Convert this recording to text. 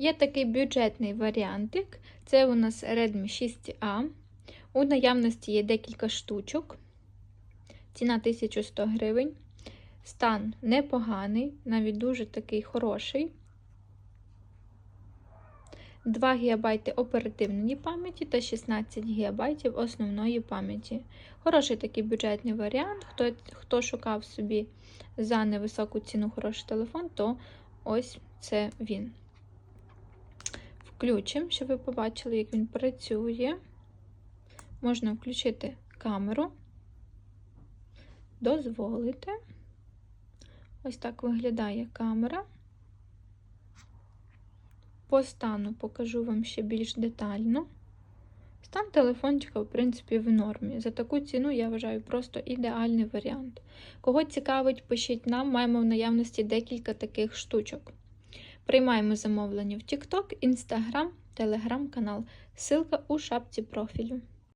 Є такий бюджетний варіантик. Це у нас Redmi 6A. У наявності є декілька штучок. Ціна 1100 гривень. Стан непоганий, навіть дуже такий хороший. 2 ГБ оперативної пам'яті та 16 ГБ основної пам'яті. Хороший такий бюджетний варіант. Хто, хто шукав собі за невисоку ціну хороший телефон, то ось це він. Включимо, щоб ви побачили, як він працює. Можна включити камеру, дозволити. Ось так виглядає камера. По стану покажу вам ще більш детально. Стан телефончика, в принципі, в нормі. За таку ціну, я вважаю, просто ідеальний варіант. Кого цікавить, пишіть нам, маємо в наявності декілька таких штучок. Приймаємо замовлення в TikTok, Instagram, Telegram канал. Силка у шапці профілю.